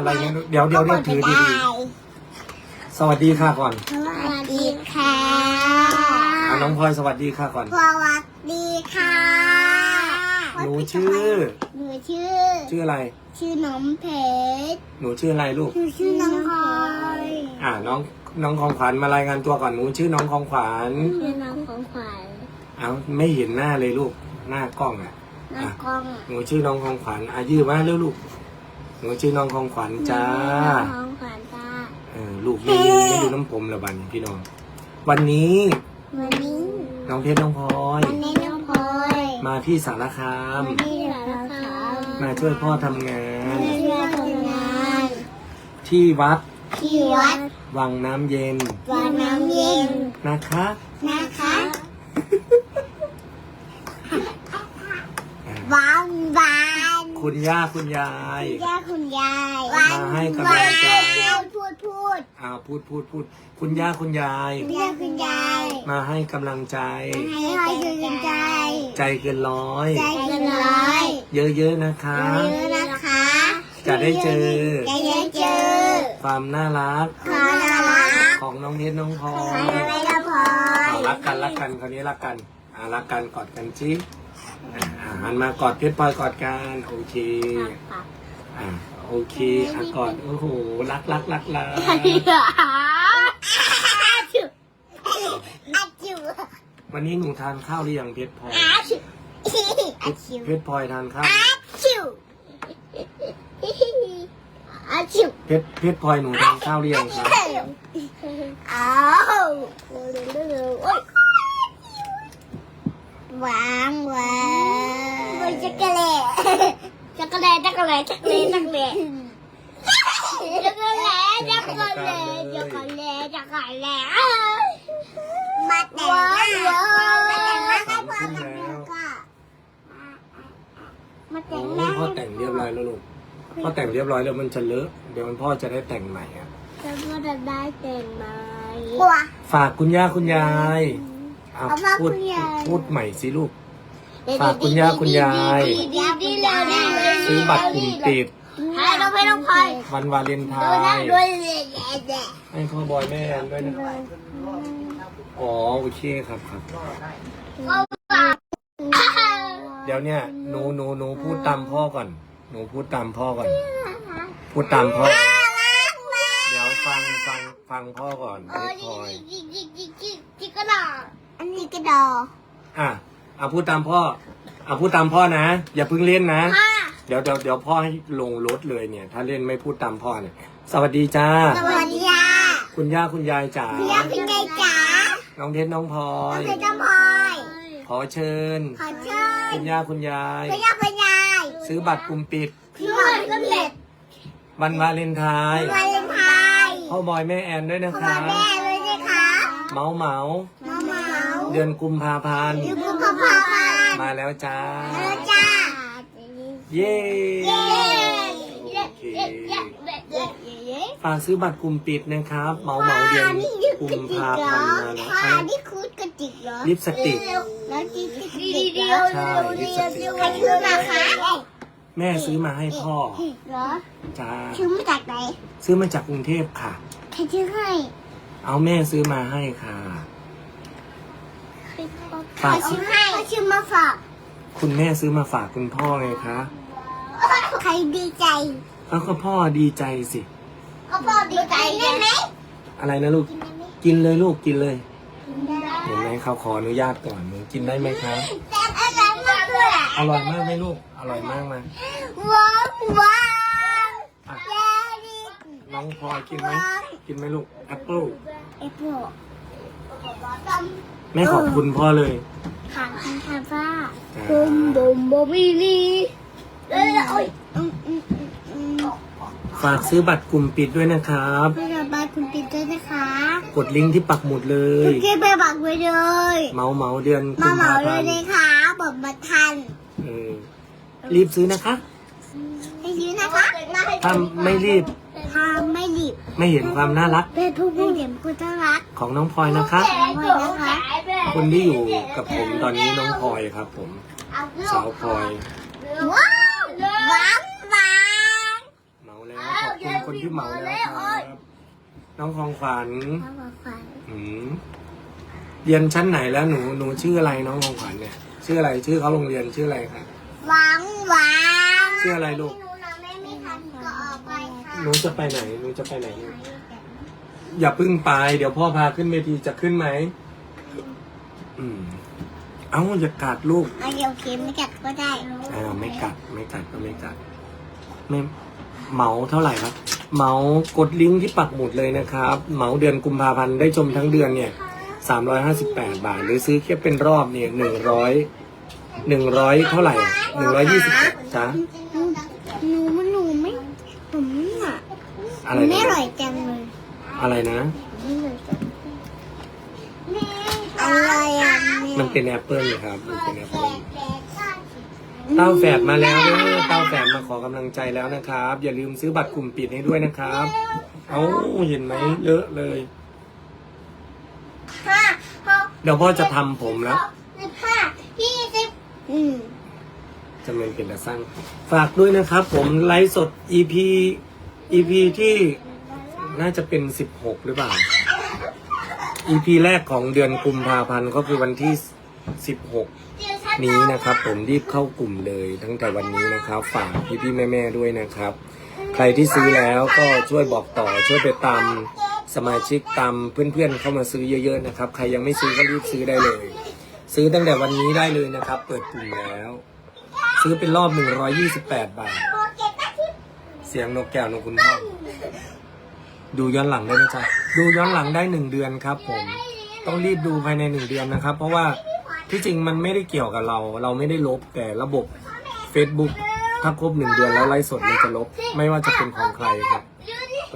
อะไรเนี่ยเดี๋ยวเดี๋ยวเดี๋ยวถือดีๆสวัสดีค่ะก่อนสวัสดีค่ะอะน้องพลอยสวัสดีค่ะก่อน สวัสดีค่ะหนูชื่อ หนูชื่อ ชื่ออะไร ชื่อน้องเพชร หนูชื่ออะไรลูกหนูชื่อน้องพลอย อ่าน้องน้องของขวัญมารายงานตัวก่อนหนูชื่อน้องของขวัญชื่อน้องของขวัญเอาไม่เห็นหน้าเลยลูกหน้ากล้องอะน้องกล้องหนูชื่อน้องของขวัญอายืมมาเร็วลูก หนูชื่อน้องของขวัญจ้าน้องของขวัญจ้าเออลูกไม่ดูไม่ดูน้ำผมละบัดนพี่น้อง วันนี้วันนี้น้องเพชรน้องพลอยวันนี้น้องพลอยมาที่สารคามวันนี้เราค่ะมาช่วยพ่อทำงานมาช่วยทำงานที่วัดที่วัดวังน้ำเย็นวัดน้ำเย็นนะคะนะคะบ้านบ้าน คุณย่าคุณยายย่าคุณยายมาให้กำลังใจพูดพูดอ่าพูดพูดพูด คุณย่าคุณยายพูดย่าคุณยายมาให้กำลังใจ ให้ให้ยืนใจใจเกินร้อย ใจเกินร้อยเยอะๆนะคะ เยอะนะคะจะได้เจอ จะได้เจอความน่ารักความน่ารักของน้องเพชรน้องพลอใครยอะไรละพลอย เอารักกันรักกันคราวนี้รักกันอ่ารักกันกอดกันจิอ่าอ่าหันมากอดเพชรพลอยกอดกันโอเคอ่าโอเคอะกอดโอ้โหรักรักรักรักอาชิวอาชิววันนี้หนูทานข้าวหรือยังเพชรพลอยอาชิวอาชิวเพชรพลอยทานข้าวอาชิวอาชิวเพชรเพชรพลอยหนูทานข้าวหรือยังครับอ้าว วางวางจักรเล่จักรเล่จักรเล่จักรเล่จักรเล่จักรเล่จักรเล่จักรเล่จักรเล่จักรเล่มาแต่งหน้ามาแต่งหน้าให้พ่อกับแม่ก็มาแต่งหโอ้น้ายพ่อแต่งเรียบร้อยแล้วลูกพ่อแต่งเรียบร้อยแล้วมันจะเลอะเดี๋ยวมันพ่อจะได้แต่งใหม่อะแล้วพ่อจะได้แต่งไหม กลัว ฝากคุณย่าคุณยาย อะเอาฝากพูดคุณยาย พูดใหม่สิลูก ฝากคุณย่าคุณยาย ดีดีเลยดีเลยซื้อบัตรกลุ่มติดให้เราไม่ต้องคอยวันวาเลนไทดูนะน์ด้วยเลยแย่ให้พ่อบอยแม่แอนด้วยนะอ๋อโอเคครับครับก็ฝากเดี๋ยวเนี่ยหนูหนูหนูพูดตามพ่อก่อน หนูพูดตามพ่อก่อน พูดตามพ่อ เดี๋ยวฟังฟังฟังพ่อก่อนเอเพอชรพจิลอย จิจิจิจิจิกระดาษ อันนี้กระดาษอะเอาพูดตามพ่อเอาพูดตามพ่อนะ อย่าเพิ่งเล่นนะค่ะเดี๋ยวเดี๋ยวเดี๋ยวพ่อให้ลงรถเลยเนี่ย ถ้าเล่นไม่พูดตามพ่อเนี่ย สวัสดีจ้า สวัสดีค่ะคุณย่าคุณยายจ๋า พี่ยาพี่ไก่จ๋าน้องเพชรน้องพลอยพี่จะพลอยขอเชิญ ขอเชิญคุณย่าคุณยาย พี่ยาพี่ยายซื้อบัตรกลุ่มปิดพี่บอยก็เผ็ดวันวาเลนไทน์วาเลนไทน์พ่อบอยแม่แอนด้วยนะขอคะ แม่เลยนะคะเมาเมามาเหมา เดือนกุมภาพันธ์ยูกุพาพาพามาแล้วจ้าแล้วจ้าเย้เย้โอเคฝากซื้อบัตรกลุ่มปิดนะครับเมาเมาเดือนกุมภาพันธ์มาแล้วค่ะครับนี่คือกระติกเหรอลิปสติก แล้วที่กระติกเหรอใช่ลิปสติก ใครซื้อมาคะแม่ซื้อมาให้พ่อเหรอจ้าซื้อมาจากไหนซื้อมาจากกรุงเทพค่ะ ใครซื้อให้เอาแม่ซื้อมาให้ค่ะ ใครซื้อให้ใครซื้อมาฝากคุณแม่ซื้อมาฝากคุณพ่อไงคะใครดีใจแล้วก็พ่อดีใจสิก็พ่อดีใจได้ไหมอะไรนะลูก กินเลยลูกกินเลยได้เห็นไหมเขาขออนุญาตก่อนหนูกินได้ไหมคะแต่อะไรมากเลยอร่อยมากไหมลูก อร่อยมากไหมว้าวว้าวอะแย่ดิน้องพลอยกินไหมกินไหมลูกแอปเปิลเอฟโร่ แม่ขอบคุณพ่อเลยขังคันคาฟ้าจ้าบุมบุมบุมอีลีเอ้ยโอ้ยอืมอืมอืมอืมฝากซื้อบัตรกลุ่มปิดด้วยนะครับเพื่อนบ้านคุณปิดด้วยนะคะ กดลิงก์ที่ปักหมุดเลคุยณเก็บไปบักไว้เลย เมาเมาเดือนกุมามเหมาภาเลพัยนธ์นะคะบอกมาทันเออรีบซื้อนะคะให้ซื้อนะคะถ้าไม่รีบทำไม่รีบ ไม่เห็นความน่ารักเป็นผู้ผู้เห็นคุณต้องรัก ของน้องพลอยนะคะไว้นะคะ คนที่อยู่กับผมตอนนี้น้องพลอยครับ ผม สาวพลอยว้าวหวานหวานเมาแล้วขอบคุณคนที่เมาแล้วครับน้องของขวัญเอามาฟังอืมเรียนชั้นไหนแล้วหนูหนูชื่ออะไรน้องของขวัญเนี่ย ชื่ออะไรชื่อเขาโรงเรียนชื่ออะไรครับหวังหวังชื่ออะไรลูกหนูกจะไปไหนหนูจะไปไหน อย่าพึ่งไป เดี๋ยวพ่อพาขึ้นเวทีจะขึ้นไหม อืมเอ้าอย่ากัดลูกเอาเดี๋ยวเค็มไม่กัดก็ได้อ่าไม่กัด ไม่กัดก็ไม่กัด ไม่เหมาเท่าไหร่ครับ เหมากดลิงก์ที่ปักหมุดเลยนะครับ เหมาเดือนกุมภาพันธ์ได้ชมทั้งเดือนเนี่ยสามร้อยห้าสิบแปดบาท หรือซื้อแค่เป็นรอบเนี่ยหนึ่งร้อยหนึ่งร้อยเท่าไหร่หนึ่งร้อยยี่สิบจ้าหนูมันหนูไม่หนูอะอะไรไม่นะอร่อยจังเลยอะไรนะ ไม่อร่อยจัง อะไรอะมันเป็นแอปเปิลครับ มันเป็นแอปเปิลเต้าแฝดมาแล้วเด้อเต้าแฝดมาขอกำลังใจแล้วนะครับ อย่าลืมซื้อบัตรกลุ่มปิดให้ด้วยนะครับ เอาเห็นไหมเยอะเลย ห้าหกเดี๋ยวพ่อจะทำผมแล้ว สิบห้ายี่สิบอืมจะเป็นเป็นตาสร้างฝากด้วยนะครับ ผมไลฟ์สด EP EP ที่น่าจะเป็นสิบหกหรือเปล่า EP แรกของเดือนกุมภาพันธ์ก็คือวันที่สิบหกนี้นะครับ ผมรีบเข้ากลุ่มเลยตั้งแต่วันนี้นะครับ ฝากพี่ๆแม่ๆด้วยนะครับ ใครที่ซื้อแล้วก็ช่วยบอกต่อช่วยไปตามสมาชิกตามเพื่อนๆเข้ามาซื้อเยอะ ๆ นะครับ ใครยังไม่ซื้อก็รีบซื้อได้เลย ซื้อตั้งแต่วันนี้ได้เลยนะครับ เปิดกลุ่มแล้ว ซื้อเป็นรอบ 128 บาทโอเคนะที่เสียงนกแก้วนกคุณพ่อดูย้อนหลังได้นะจ๊ะ ดูย้อนหลังได้หนึ่งเดือนครับผม ต้องรีบดูภายในหนึ่งเดือนนะครับ เพราะว่าที่จริงมันไม่ได้เกี่ยวกับเรา เราไม่ได้ลบแต่ระบบ Facebook ถ้าครบหนึ่งเดือนแล้วไลฟ์สดมันจะลบ ไม่ว่าจะเป็นของใครครับ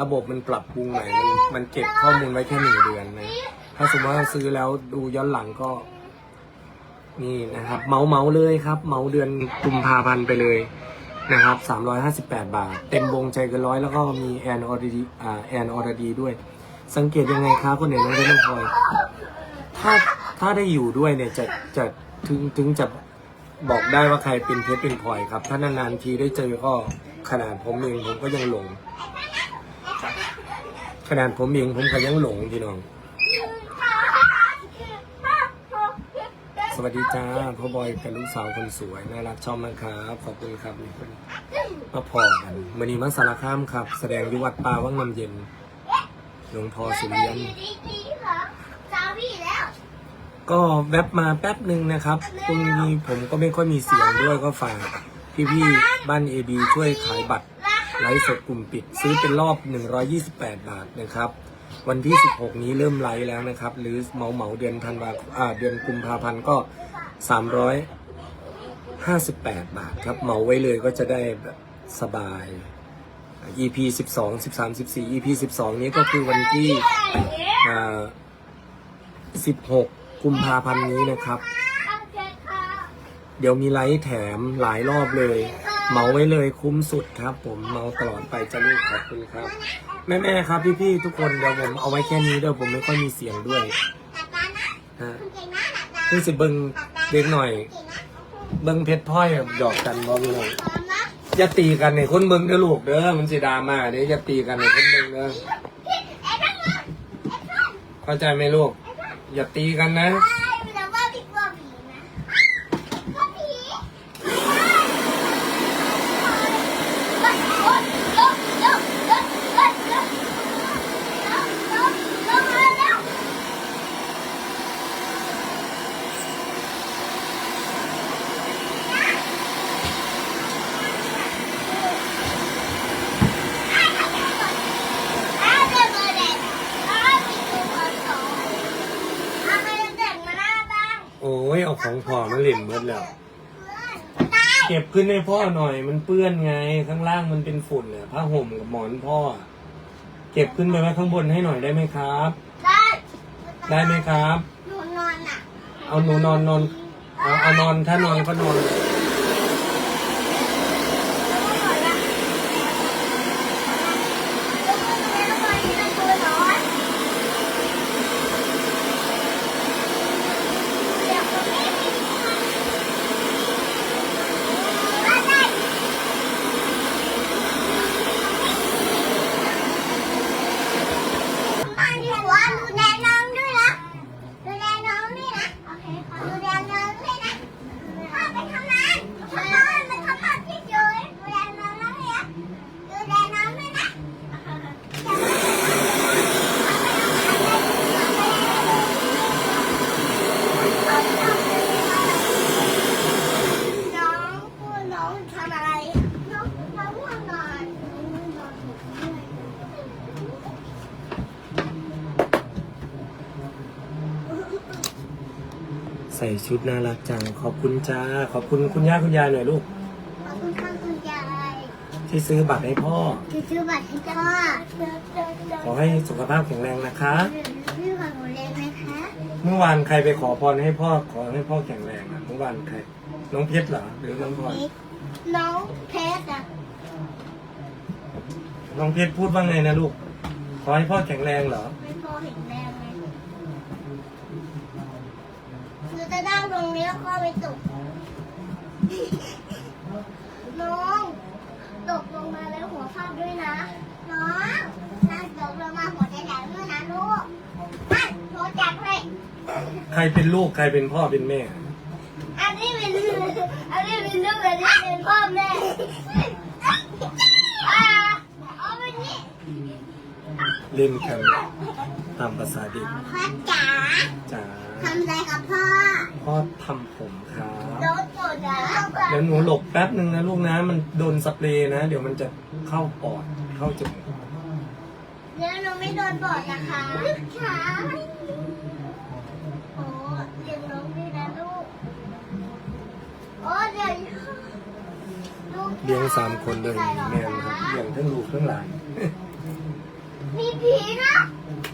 ระบบมันปรับปรุงใหม่มันมันเก็บข้อมูลไว้แค่หนึ่งเดือนนะถ้าสมมติว่าซื้อแล้วดูย้อนหลังก็ นี่นะครับ เมาเมาเลยครับ เมาเดือนกุมภาพันธ์ไปเลยนะครับสามร้อยห้าสิบแปดบาท เต็มวงใจเกินร้อยแล้วก็มีแอนออร์ดีแอนออร์ดีด้วย สังเกตยังไงครับคนไหนน้องได้น้องพลอยถ้าถ้าได้อยู่ด้วยเนี่ยจะจะถึงถึงจะบอกได้ว่าใครเป็นเพชรเป็นพลอยครับ ถ้านานๆทีได้เจอก็ขนาดผมเองผมก็ยังหลง ขนาดผมเองผมก็ยังหลงพี่น้อง สวัสดีจ้าพ่อบอยกับลูกสาวคนสวยน่ารักชอบมากครับ ขอบคุณครับมาพอกันมันนี้มาสารคามครับ แสดงอยุวัดป่าว่างน้ำเย็น หลวงพ่อสุริยันดีๆเหรอสามีแล้วก็แวบมาแป๊บหนึ่งนะครับตรงนี้ผมก็ไม่ค่อยมีเสียงด้วยก็ฝากพี่ๆบ้านเอบีช่วยขายบัตรไลฟ์สดกลุ่มปิด ซื้อเป็นรอบ 128 บาทนะครับ วันที่ 16 นี้เริ่มไลฟ์แล้วนะครับ หรือเหมาเหมาๆเดือนธันวาอ่าเดือนกุมภาพันธ์ก็ 358 บาทครับ เหมาไว้เลยก็จะได้แบบสบาย EP 12 13 14 EP 12 นี้ก็คือวันที่อ่า16 กุมภาพันธ์นี้นะครับ เดี๋ยวมีไลฟ์แถมหลายรอบเลย เมาไว้เลยคุ้มสุดครับ ผมเมาตลอดไปจะลูกขอบคุณครับ แม่ ๆ ครับ พี่ ๆ ทุกคนเดี๋ยวผมเอาไว้แค่นี้เดี๋ยวผมไม่ค่อยมีเสียงด้วยฮะคือสิเบิงเด็กหน่อย เบิงเพชรพลอยแบบหยอกกันบ่มีเลย อย่าตีกันในคนเบิงเด้อลูกเด้อมันสิดราม่าเด้ออย่าตีกันในคนเบิงเด้อเข้าใจไหมลูก อย่าตีกันนะ โอ้ยเอาของพ่อ มาเล่นเบิดแล้วเก็บขึ้นให้พ่อหน่อย มันเปื้อนไง ข้างล่างมันเป็นฝุ่นเนี่ยผ้าห่มกับหมอนพ่อ เก็บขึ้นไปไว้ข้างบนให้หน่อยได้ไหมครับ ได้ไหมครับ หนูนอนอะ เอาหนูนอนนอนเอาเอานอนถ้านอนก็นอน ชุดน่ารักจัง ขอบคุณจ้า ขอบคุณคุณย่าคุณยายหน่อยลูก ขอบคุณค่ะคุณยายที่ซื้อบัตรให้พ่อคือซื้อบัตรให้พ่อขอให้สุขภาพแข็งแรงนะคะพี่ขอหนูเล่นไหมคะ เมื่อวานใครไปขอพรให้พ่อ ขอให้พ่อแข็งแรงอะเมื่อวานใคร น้องเพชรเหรอ หรือน้องพลอยน้องเพชรอะน้องเพชรพูดว่าไงนะลูก ขอให้พ่อแข็งแรงเหรอไม่พอเห็นแรงไหมคือ จะนั่งตรงนี้แล้วก็ไปตก น้อง ตกลงมาแล้วหัวฟาดด้วยนะ น้องถ้าตกลงมาหัวจะแตกด้วยนะลูกนั่นหัวแตกเลย ใครเป็นลูกใครเป็นพ่อเป็นแม่ อันนี้เป็นอันนี้เป็นลูกอันนี้เป็นพ่อแม่อ่าเอาไปนี่เล่นกันตามภาษาเด็กพ่อจ๋าจ๋า ทำอะไรกับพ่อพ่อทำผมครับโดนตัวจ๋าเดี๋ยวหนูหลบแป๊บหนึ่งนะลูกนะมันโดนสเปรย์นะ เดี๋ยวมันจะเข้าปอดเข้าจมูกเดี๋ยวหนูไม่โดนบอดนะคะขาโอ้เลี้ยงน้องด้วยนะลูกโอ้เดี๋ยวลูกเลี้ยงสามคนเลยแม่นะครับเลี้ยงทั้งลูกทั้งหลานมีผีนะโอ้มัน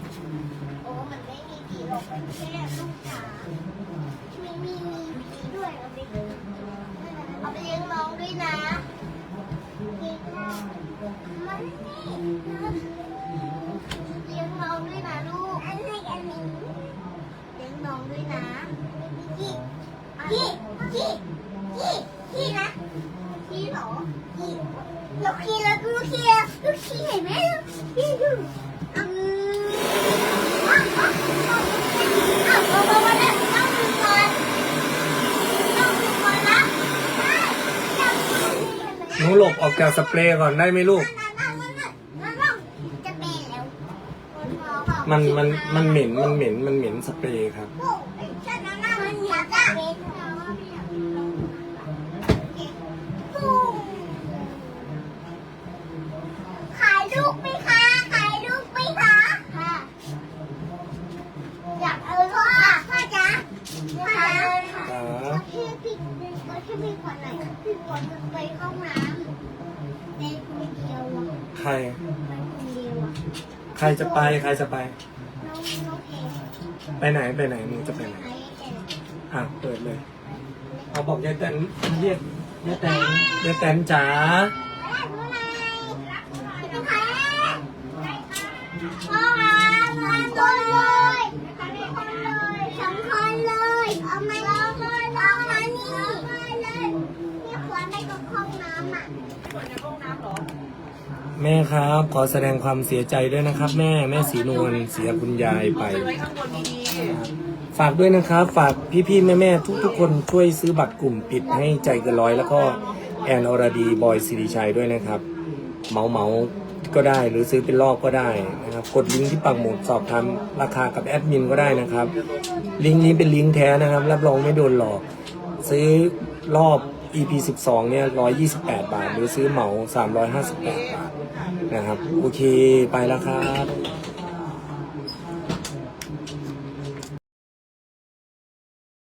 ไม่มีผีหรอกมันแค่ลูกจ๋าไม่มีมีผีด้วยเอาไปเอาไปเลี้ยงน้องด้วยนะเลี้ยงน้องมันนี่เลี้ยงน้องด้วยนะลูก อันนี้อันนี้เลี้ยงน้องด้วยนะพี่พี่พี่พี่พี่นะพี่เหรอพี่ลูกขี้แล้วลูกขี้แล้วลูกขี้เห็นไหมลูกขี้ดูอืมอ้าวอ้าวอ้าวอ้าวอ้าวอ้าวอ้าวต้องดูก่อนต้องดูก่อนนะต้องดูก่อนนะ หลบออกจากสเปรย์ก่อนได้ไหมลูก มันมันมันเหม็นมันเหม็นมันเหม็นสเปรย์ครับ ขายลูกไหมคะขายลูกไหมคะค่ะอยากเอาลูกค่ะพ่อจ๊ะพ่อค่ะ ครับ พี่พี่พี่พี่ขวัญหน่อยพี่ขวัญจะไปเข้าห้องน้ำในคนเดียวอะ ใคร ไปคนเดียวอะ ใครจะไปใครจะไปน้องน้องเพไปไหนไปไหนหนูจะไปไหนไอ้เจ๋งอะเปิดเลยเอาบอกยายแตนเรียกยายแตนยายแตนจ๋า พ่อมามาคนเลยสองคนเลยเอามาเอามาเอามานี่เลยนี่ขวานไปกับห้องน้ำอะ แม่ครับ ขอแสดงความเสียใจด้วยนะครับ แม่แม่สีนวลเสียคุณยายไปไว้ข้างบนดีฝากด้วยนะครับ ฝากพี่ๆแม่ๆทุกๆ คนช่วยซื้อบัตรกลุ่มปิดให้ใจเกินร้อย แล้วก็แอนอรดีบอยสิริชัยด้วยนะครับเหมาเหมาๆก็ได้หรือซื้อเป็นรอบก็ได้นะครับ กดลิงก์ที่ปักหมุดสอบถามราคากับแอดมินก็ได้นะครับ ลิงก์นี้เป็นลิงก์แท้นะครับ รับรองไม่โดนหลอก ซื้อรอบ EP 12เนี่ย128 บาท หรือซื้อเหมา 358 บาท นะครับ โอเคไปแล้วครับ